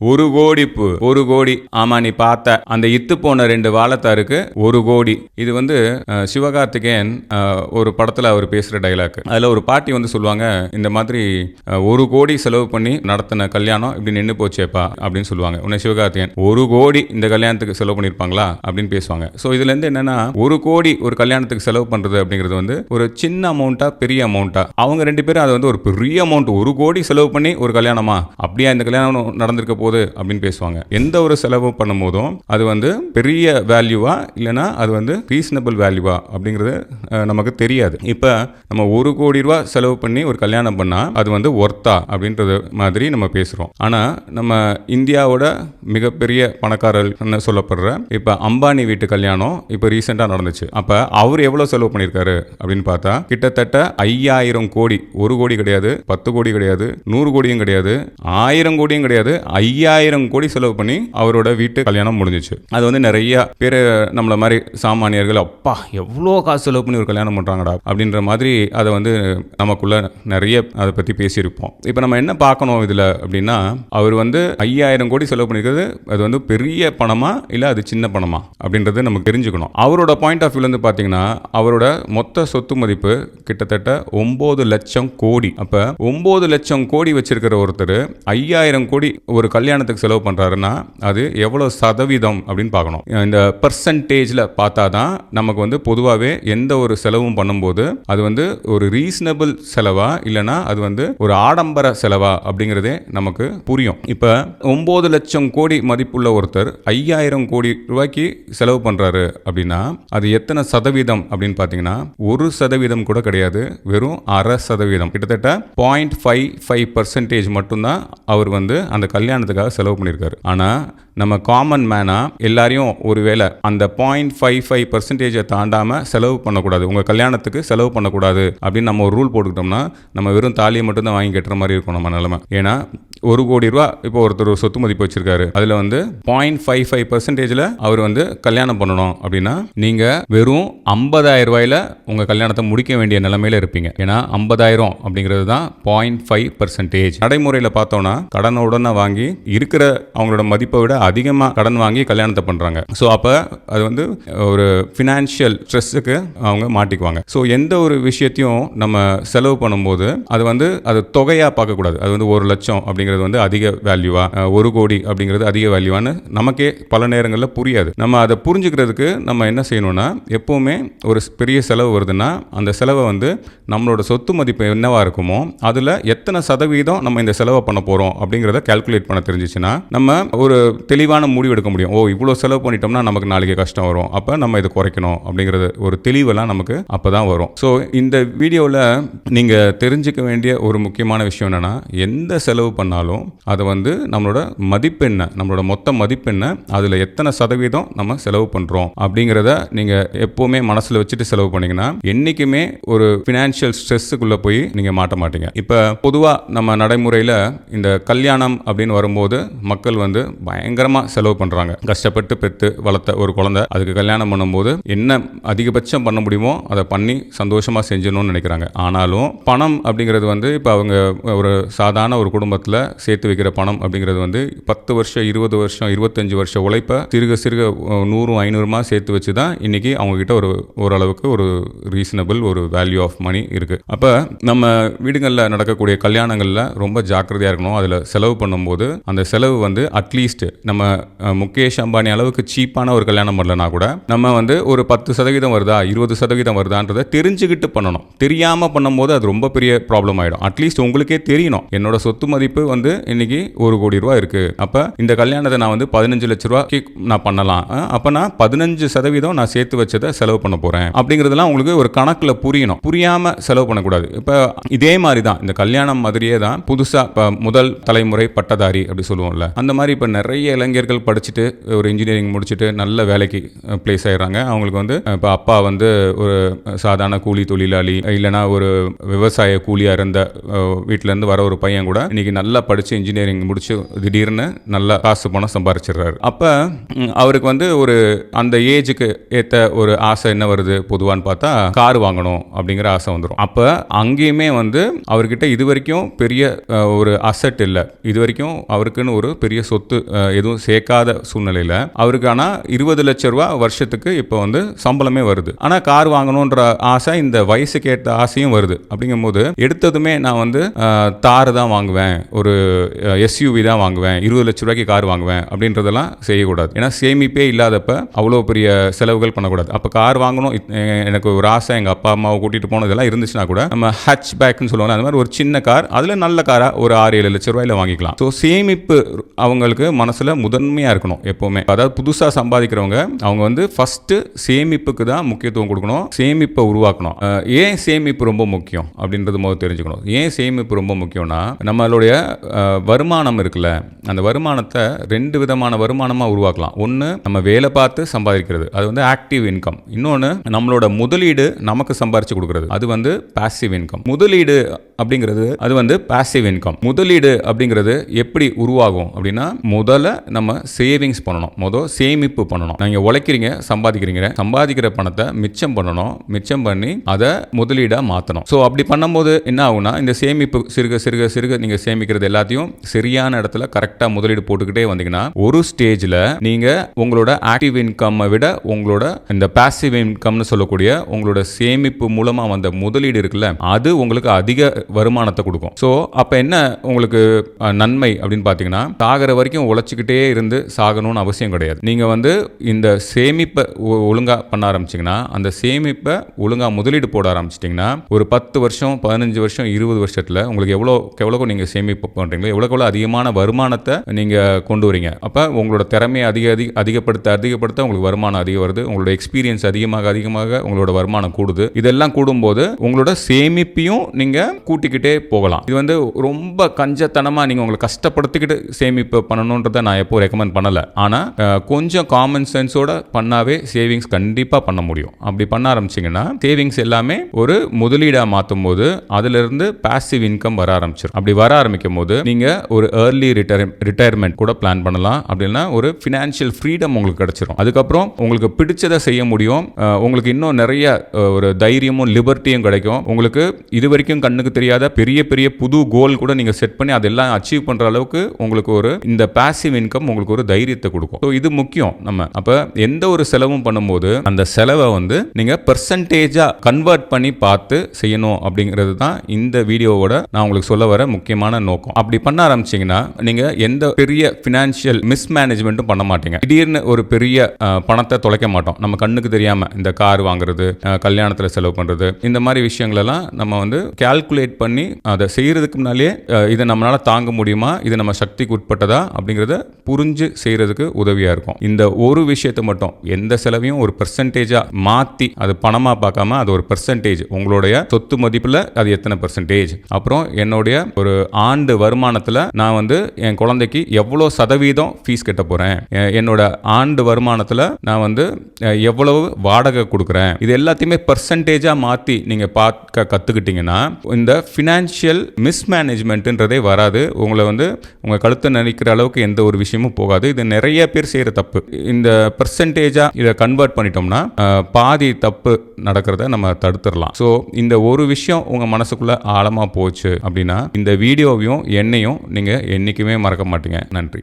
ஒரு கோடி பூ ஒரு கோடி. ஆமா நீ பார்த்த அந்த இத்து போன ரெண்டு வாழத்தாருக்கு ஒரு கோடி. இது வந்து சிவகார்த்திகேயன் ஒரு படத்துல அவர் பேசுற டைலாக் அதுல ஒரு பாட்டி வந்து சொல்லுவாங்க இந்த மாதிரி ஒரு கோடி செலவு பண்ணி நடத்தின கல்யாணம் இப்படி நின்று போச்சேப்பா அப்படின்னு சொல்லுவாங்க. உன்னை சிவகார்த்திகேயன் ஒரு கோடி இந்த கல்யாணத்துக்கு செலவு பண்ணியிருப்பாங்களா அப்படின்னு பேசுவாங்க. ஸோ இதுல இருந்து என்னன்னா ஒரு கோடி ஒரு கல்யாணத்துக்கு செலவு பண்றது அப்படிங்கிறது வந்து ஒரு சின்ன அமௌண்ட்டா பெரிய அமௌண்ட்டா அவங்க ரெண்டு பேரும் அது வந்து ஒரு பெரிய அமௌண்ட் ஒரு கோடி செலவு பண்ணி ஒரு கல்யாணமா? அப்படியா இந்த கல்யாணம் நடந்திருக்க போகுது அப்படின்னு பேசுவாங்க. எந்த ஒரு செலவு பண்ணும்போதும் அது வந்து பெரிய வேல்யூவா இல்லைன்னா அது வந்து ரீசனபிள் வேல்யூவா அப்படிங்கிறது நமக்கு தெரியாது. இப்போ நம்ம ஒரு கோடி ரூபா செலவு பண்ணி ஒரு கல்யாணம் பண்ணா அது வந்து ஒர்த்தா அப்படின்றது மாதிரி நம்ம பேசுறோம். ஆனா நம்ம இந்தியாவோட மிகப்பெரிய பணக்காரர்னு சொல்லப்படுற இப்போ அம்பானி வீட்டு கல்யாணம் இப்போ ரீசெண்டாக நடந்துச்சு. அப்போ அவர் எவ்வளோ செலவு பண்ணியிருக்காரு அப்படின்னு பார்த்தா கிட்டத்தட்ட ஐயாயிரம் கோடி. ஒரு கோடி கிடையாது பத்து கோடி கிடையாது நூறு கோடியும் கிடையாது ஆயிரம் கோடியும் கிடையாது ஐயாயிரம் கோடி செலவு பண்ணி அவரோட வீட்டு கல்யாணம் முடிஞ்சிச்சு. அது வந்து நிறைய பேர் நம்மள மாதிரி சாமானியர்கள் அப்பா எவ்வளோ காசு செலவு பண்ணி ஒரு கல்யாணம் பண்ணுறாங்கடா அப்படின்ற மாதிரி அதை வந்து நமக்குள்ள நிறைய அதை பற்றி பேசியிருப்போம். இப்போ நம்ம என்ன பார்க்கணும் இதில் அப்படின்னா அவர் வந்து ஐயாயிரம் கோடி செலவு பண்ணிக்கிறது அது வந்து பெரிய பணமா இல்லை அது சின்ன பணமா அப்படின்றது நமக்கு தெரிஞ்சுக்கணும். அவரோட பாயிண்ட் ஆஃப் வியூலேருந்து பார்த்தீங்கன்னா அவரோட மொத்த சொத்து மதிப்பு கிட்டத்தட்ட ஒம்பது லட்சம் கோடி. அப்போ ஒம்பது லட்சம் கோடி வச்சிருக்கிற ஒருத்தர் ஐயாயிரம் கோடி ஒரு கல்யாணத்துக்கு செலவு பண்ணுறாருன்னா அது எவ்வளோ சதவீதம் அப்படின்னு பார்க்கணும். இந்த பர்சன்டேஜில் பார்த்தா தான் நமக்கு வந்து பொதுவாகவே எந்த ஒரு செலவும் பண்ணும்போது அது வந்து ஒரு ரீசனபிள் செலவா இல்லைன்னா அது வந்து ஒரு ஆடம்பர செலவா அப்படிங்கிறதே நமக்கு புரியும். இப்போ ஒம்பது லட்சம் கோடி மதிப்புள்ள ஒருத்தர் ஐயாயிரம் கோடி ரூபாய்க்கு செலவு பண்ணுறாரு அப்படின்னா அது எத்தனை சதவீதம் அப்படின்னு பார்த்தீங்கன்னா ஒரு சதவீதம் கூட கிடையாது. வெறும் அரை சதவீதம். கிட்டத்தட்ட பாயிண்ட் ஃபைவ் ஃபைவ் பர்சன்டேஜ் மட்டும்தான் அவர் வந்து அந்த கல்யாணத்துக்கு கல்யாணத்துக்காக செலவு பண்ணியிருக்காரு. ஆனால் நம்ம காமன் மேனாக எல்லாரையும் ஒருவேளை அந்த பாயிண்ட் ஃபைவ் ஃபைவ் பர்சன்டேஜை தாண்டாமல் செலவு பண்ணக்கூடாது. உங்கள் கல்யாணத்துக்கு செலவு பண்ணக்கூடாது அப்படின்னு நம்ம ஒரு ரூல் போட்டுக்கிட்டோம்னா நம்ம வெறும் தாலியை மட்டும்தான் வாங்கி கட்டுற மாதிரி இருக்கும் நம்ம நிலமை. ஏன்னா ஒரு கோடி ரூபா இப்போ ஒருத்தர் சொத்து மதிப்பு வச்சிருக்காரு. அதில் வந்து பாயிண்ட் ஃபைவ் ஃபைவ் பர்சன்டேஜில் அவர் வந்து கல்யாணம் பண்ணணும் அப்படின்னா நீங்கள் வெறும் ஐம்பதாயிரம் ரூபாயில் உங்கள் கல்யாணத்தை முடிக்க வேண்டிய நிலைமையில இருப்பீங்க. ஏன்னா ஐம்பதாயிரம் அப்படிங்கிறது தான் பாயிண்ட் ஃபைவ் பர்சன்டேஜ் நடைமுறையில் பார்த்தோம்னா கடனை உடனே வாங்கி இருக்கிற அவங்களோட மதிப்பை விட அதிகமாக கடன் வாங்கி கல்யாணத்தை பண்ணுறாங்க ஸோ அப்போ அது வந்து ஒரு ஃபினான்ஷியல் ஸ்ட்ரெஸ்ஸுக்கு அவங்க மாட்டிக்குவாங்க. ஸோ எந்த ஒரு விஷயத்தையும் நம்ம செலவு பண்ணும்போது அது வந்து அது தொகையாக பார்க்கக்கூடாது. அது வந்து ஒரு லட்சம் அப்படிங்கிறது வந்து அதிக வேல்யூவா ஒரு கோடி அப்படிங்கிறது அதிக வேல்யூவான்னு நமக்கே பல நேரங்களில் புரியாது. நம்ம அதை புரிஞ்சுக்கிறதுக்கு நம்ம என்ன செய்யணும்னா எப்போவுமே ஒரு பெரிய செலவு வருதுன்னா அந்த செலவை வந்து நம்மளோட சொத்து மதிப்பு என்னவாக இருக்குமோ அதில் எத்தனை சதவீதம் நம்ம இந்த செலவை பண்ண போகிறோம் அப்படிங்கிறத கால்குலேட் பண்ண தெரிஞ்சிச்சுன்னா நம்ம ஒரு தெளிவான முடிவு எடுக்க முடியும். ஓ இவ்வளோ செலவு பண்ணிட்டோம்னா நமக்கு நாளைக்கு கஷ்டம் வரும். அப்போ நம்ம இதை குறைக்கணும் அப்படிங்கிறது ஒரு தெளிவெல்லாம் நமக்கு அப்போ தான் வரும். ஸோ இந்த வீடியோவில் நீங்கள் தெரிஞ்சுக்க வேண்டிய ஒரு முக்கியமான விஷயம் என்னென்னா எந்த செலவு பண்ணாலும் அதை வந்து நம்மளோட மதிப்பெண்ணை நம்மளோட மொத்த மதிப்பெண்ணை அதில் எத்தனை சதவீதம் நம்ம செலவு பண்ணுறோம் அப்படிங்கிறத நீங்கள் எப்போவுமே மனசில் வச்சுட்டு செலவு பண்ணிங்கன்னா என்றைக்குமே ஒரு ஃபினான்ஷியல் ஸ்ட்ரெஸ்ஸுக்குள்ளே போய் நீங்கள் மாட்ட மாட்டீங்க. இப்போ பொதுவாக நம்ம நடைமுறையில் இந்த கல்யாணம் அப்படின்னு வரும்போது மக்கள் வந்து பயங்கர பயங்கரமாக செலவு பண்ணுறாங்க கஷ்டப்பட்டு பெற்று வளர்த்த ஒரு குழந்தை அதுக்கு கல்யாணம் பண்ணும்போது என்ன அதிகபட்சம் பண்ண முடியுமோ அதை பண்ணி சந்தோஷமாக செஞ்சணும்னு நினைக்கிறாங்க. ஆனாலும் பணம் அப்படிங்கிறது வந்து இப்போ அவங்க ஒரு சாதாரண ஒரு குடும்பத்தில் சேர்த்து வைக்கிற பணம் அப்படிங்கிறது வந்து பத்து வருஷம் இருபது வருஷம் இருபத்தஞ்சு வருஷம் உழைப்பை சிறுக சிறுக நூறும் ஐநூறுமா சேர்த்து வச்சு தான் இன்னைக்கு அவங்க கிட்ட ஒரு ஓரளவுக்கு ஒரு ரீசனபிள் ஒரு வேல்யூ ஆஃப் மணி இருக்கு. அப்போ நம்ம வீடுகளில் நடக்கக்கூடிய கல்யாணங்களில் ரொம்ப ஜாக்கிரதையாக இருக்கணும். அதில் செலவு பண்ணும்போது அந்த செலவு வந்து அட்லீஸ்ட் நம்ம நம்ம முகேஷ் அம்பானி அளவுக்கு சீப்பான ஒரு கல்யாணம் பண்ணலனா கூட நம்ம வந்து ஒரு பத்து சதவீதம் வருதா இருபது சதவீதம் வருதான்றதை தெரிஞ்சுக்கிட்டு பண்ணணும். தெரியாமல் பண்ணும்போது அது ரொம்ப பெரிய ப்ராப்ளம் ஆகிடும் அட்லீஸ்ட் உங்களுக்கே தெரியணும். என்னோட சொத்து மதிப்பு வந்து இன்னைக்கு ஒரு கோடி ரூபா இருக்கு. அப்போ இந்த கல்யாணத்தை நான் வந்து பதினஞ்சு லட்ச ரூபாய்க்கு நான் பண்ணலாம். அப்போ நான் பதினஞ்சு சதவீதம் நான் சேர்த்து வச்சதை செலவு பண்ண போகிறேன் அப்படிங்கிறதுலாம் உங்களுக்கு ஒரு கணக்கில் புரியணும். புரியாமல் செலவு பண்ணக்கூடாது. இப்போ இதே மாதிரி தான் இந்த கல்யாணம் மாதிரியே தான் புதுசாக இப்போ முதல் தலைமுறை பட்டதாரி அப்படி சொல்லுவோம்ல. அந்த மாதிரி இப்போ நிறைய இளைஞர்கள் படிச்சுட்டு ஒரு இன்ஜினியரிங் முடிச்சுட்டு நல்ல வேலைக்கு ப்ளேஸ் ஆயிடுறாங்க. அவங்களுக்கு வந்து இப்போ அப்பா வந்து ஒரு சாதாரண கூலி தொழிலாளி இல்லைனா ஒரு விவசாய கூலியாக இருந்த வீட்டிலேருந்து வர ஒரு பையன் கூட இன்றைக்கி நல்லா படித்து இன்ஜினியரிங் முடிச்சு திடீர்னு நல்லா காசு பணம் சம்பாரிச்சிடுறாரு. அப்போ அவருக்கு வந்து ஒரு அந்த ஏஜுக்கு ஏற்ற ஒரு ஆசை என்ன வருது? பொதுவான்னு பார்த்தா கார் வாங்கணும் அப்படிங்கிற ஆசை வந்துடும் அப்போ அங்கேயுமே வந்து அவர்கிட்ட இது வரைக்கும் பெரிய ஒரு அசட் இல்லை. இது வரைக்கும் அவருக்குன்னு ஒரு பெரிய சொத்து அஹ், எதுவும் சேர்க்காத சூழ்நிலையில் அவருக்கு ஆனால் இருபது லட்ச ரூபா வருஷத்துக்கு இப்போ வந்து சம்பளமே வருது. ஆனால் கார் வாங்கணுன்ற ஆசை இந்த வயசுக்கு ஏற்ற ஆசையும் வருது. அப்படிங்கும்போது எடுத்ததுமே நான் வந்து தார் தான் வாங்குவேன். ஒரு எஸ்யூவி தான் வாங்குவேன். இருபது லட்ச ரூபாய்க்கு கார் வாங்குவேன். அப்படின்றதெல்லாம் செய்யக்கூடாது. ஏன்னா சேமிப்பே இல்லாதப்ப அவ்வளோ பெரிய செலவுகள் பண்ணக்கூடாது. அப்போ கார் வாங்கணும். எனக்கு ஒரு ஆசை எங்கள் அப்பா அம்மாவை கூட்டிகிட்டு போனதெல்லாம் இருந்துச்சுன்னா கூட நம்ம ஹச் பேக்னு சொல்லுவாங்க அந்த மாதிரி ஒரு சின்ன கார். அதில் நல்ல காராக ஒரு ஆறு ஏழு லட்ச ரூபாயில வாங்கிக்கலாம். ஸோ சேமிப்பு அவங்களுக்கு மனசில் முதன்மையாக இருக்கணும் எப்போவுமே. அதாவது புதுசாக சம்பாதிக்கிறவங்க அவங்க வந்து ஃபஸ்ட்டு சேமிப்புக்கு தான் முக்கியத்துவம் கொடுக்கணும் சேமிப்பை உருவாக்கணும். ஏன் சேமிப்பு ரொம்ப முக்கியம் அப்படின்றது முதல் தெரிஞ்சுக்கணும். ஏன் சேமிப்பு ரொம்ப முக்கியம்னா நம்மளுடைய வருமானம் இருக்குல்ல அந்த வருமானத்தை ரெண்டு விதமான வருமானமாக உருவாக்கலாம். ஒன்று நம்ம வேலை பார்த்து சம்பாதிக்கிறது. அது வந்து ஆக்டிவ் இன்கம் இன்னொன்று நம்மளோட முதலீடு நமக்கு சம்பாரிச்சு கொடுக்குறது. அது வந்து பாசிவ் இன்கம் முதலீடு அப்படிங்கிறது அது வந்து பாசிவ் இன்கம் முதலீடு அப்படிங்கிறது எப்படி உருவாகும் அப்படின்னா முதல்ல நம்ம சேவிங்ஸ் பண்ணணும். மொதல் சேமிப்பு பண்ணணும். நீங்கள் உழைக்கிறீங்க சம்பாதிக்கிறீங்க. சம்பாதிக்கிற பணத்தை மிச்சம் பண்ணணும். மிச்சம் பண்ணி அதை முதலீடாக மாற்றணும் ஸோ அப்படி பண்ணும்போது என்ன ஆகும்னா இந்த சேமிப்பு சிறுக சிறுக சிறுக நீங்கள் சேமிக்கிறது எல்லாத்தையும் சரியான இடத்துல கரெக்டாக முதலீடு போட்டுக்கிட்டே வந்தீங்கன்னா ஒரு ஸ்டேஜில் நீங்கள் உங்களோட ஆக்டிவ் இன்கம்மை விட உங்களோட இந்த பாசிவ் இன்கம்னு சொல்லக்கூடிய உங்களோட சேமிப்பு மூலமாக வந்த முதலீடு இருக்குல்ல அது உங்களுக்கு அதிக வருமானத்தை கொடுக்கும். ஸோ அப்போ என்ன உங்களுக்கு நன்மை அப்படின்னு பார்த்தீங்கன்னா தாகிற வரைக்கும் உழைச்சிக்கிட்டே இருந்து சாகணும்னு அவசியம் கிடையாது. நீங்கள் வந்து இந்த சேமிப்பை ஒழுங்காக பண்ண ஆரம்பிச்சிங்கன்னா அந்த சேமிப்பை ஒழுங்காக முதலீடு போட ஆரம்பிச்சிட்டிங்கன்னா ஒரு பத்து வருஷம் பதினஞ்சு வருஷம் இருபது வருஷத்தில் உங்களுக்கு எவ்வளோ எவ்வளோக்கு நீங்கள் சேமிப்பு பண்ணுறீங்களோ எவ்வளோக்கு எவ்வளோ அதிகமான வருமானத்தை நீங்கள் கொண்டு வரீங்க. அப்போ உங்களோட திறமையை அதிக அதிக அதிகப்படுத்த அதிகப்படுத்த உங்களுக்கு வருமானம் அதிகம் வருது. உங்களோட எக்ஸ்பீரியன்ஸ் அதிகமாக அதிகமாக உங்களோட வருமானம் கூடுது. இதெல்லாம் கூடும்போது உங்களோட சேமிப்பையும் நீங்கள் கூட்டிக்கிட்டே போகலாம். இது வந்து ரொம்ப கஞ்சத்தனமாக நீங்கள் உங்களை கஷ்டப்படுத்திக்கிட்டு சேமிப்பு பண்ணணுன்றதை நான் எப்போ ரெக்கமெண்ட் பண்ணலை. ஆனால் கொஞ்சம் காமன் சென்ஸோட பண்ணாவே சேவிங்ஸ் கண்டிப்பாக பண்ண முடியும். அப்படி பண்ண ஆரம்பிச்சிங்கன்னா சேவிங்ஸ் எல்லாமே ஒரு முதலீடாக மாற்றும் போது அதுலேருந்து பாசிவ் இன்கம் வர ஆரம்பிச்சிடும் அப்படி வர ஆரம்பிக்கும் போது நீங்கள் ஒரு ஏர்லி ரிட்டையர் ரிட்டையர்மெண்ட் கூட பிளான் பண்ணலாம். அப்படின்னா ஒரு ஃபினான்ஷியல் ஃப்ரீடம் உங்களுக்கு கிடைச்சிரும். அதுக்கப்புறம் உங்களுக்கு பிடிச்சதை செய்ய முடியும். உங்களுக்கு இன்னும் நிறைய ஒரு தைரியமும் லிபர்ட்டியும் கிடைக்கும். உங்களுக்கு இது வரைக்கும் கண்ணுக்கு தெரியாத பெரிய பெரிய புது கோல் கூட நீங்கள் செட் பண்ணி அதெல்லாம் அச்சீவ் பண்ணுற அளவுக்கு உங்களுக்கு ஒரு இந்த பாசிவ் இன்கம் உங்களுக்கு ஒரு தைரியத்தை கொடுக்கும். ஸோ இது முக்கியம் நம்ம. அப்போ எந்த ஒரு செலவும் பண்ணும்போது அந்த செலவை வந்து நீங்கள் பெர்சன்டேஜாக கன்வெர்ட் பண்ணி பார்த்து செய்யணும் அப்படிங்கிறது தான் இந்த வீடியோவோட நான் உங்களுக்கு சொல்ல வர முக்கியமான நோக்கம். அப்படி பண்ண ஆரம்பிச்சீங்கன்னா நீங்கள் எந்த பெரிய ஃபினான்ஷியல் மிஸ்மேனேஜ்மெண்ட்டும் பண்ண மாட்டீங்க. திடீர்னு ஒரு பெரிய பணத்தை தொலைக்க மாட்டோம். நம்ம கண்ணுக்கு தெரியாமல் இந்த கார் வாங்குறது கல்யாணத்தில் செலவு பண்ணுறது இந்த மாதிரி விஷயங்களெல்லாம் நம்ம வந்து கால்குலேட் பண்ணி அதை செய்கிறதுக்கு முன்னாலே இதை நம்மளால் தாங்க முடியுமா? இது நம்ம சக்திக்கு உட்பட்டதா? அப்படிங்கிறத புரிஞ்சு செய்கிறதுக்கு உதவியாக இருக்கும். இந்த ஒரு விஷயத்தை மட்டும் எந்த செலவையும் ஒரு பெர்சன்டேஜாக மாற்றி அது பணமாக பார்க்காம அது ஒரு பெர்சன்டேஜ் உங்களுடைய சொத்து மதிப்பில் அது எத்தனை பெர்சன்டேஜ் அப்புறம் என்னுடைய ஒரு ஆண்டு வருமானத்தில் நான் வந்து என் குழந்தைக்கு எவ்வளோ சதவீதம் ஃபீஸ் கட்ட போகிறேன் என்னோட ஆண்டு வருமானத்தில் நான் வந்து எவ்வளவு வாடகை கொடுக்குறேன்? இது எல்லாத்தையுமே பர்சன்டேஜாக மாற்றி நீங்கள் பார்க்க கற்றுக்கிட்டீங்கன்னா இந்த ஃபினான்ஷியல் மிஸ்மேனேஜ்மெண்ட்டுன்றதே வராது. உங்களை வந்து உங்கள் கழுத்தை நினைக்கிற அளவுக்கு எந்த ஒரு விஷயம் விஷயமும் போகாது. இது நிறைய பேர் செய்கிற தப்பு. இந்த பர்சன்டேஜாக இதை கன்வெர்ட் பண்ணிட்டோம்னா பாதி தப்பு நடக்கிறத நம்ம தடுத்துடலாம். ஸோ இந்த ஒரு விஷயம் உங்கள் மனசுக்குள்ளே ஆழமாக போச்சு அப்படின்னா இந்த வீடியோவையும் என்னையும் நீங்கள் என்றைக்குமே மறக்க மாட்டீங்க. நன்றி.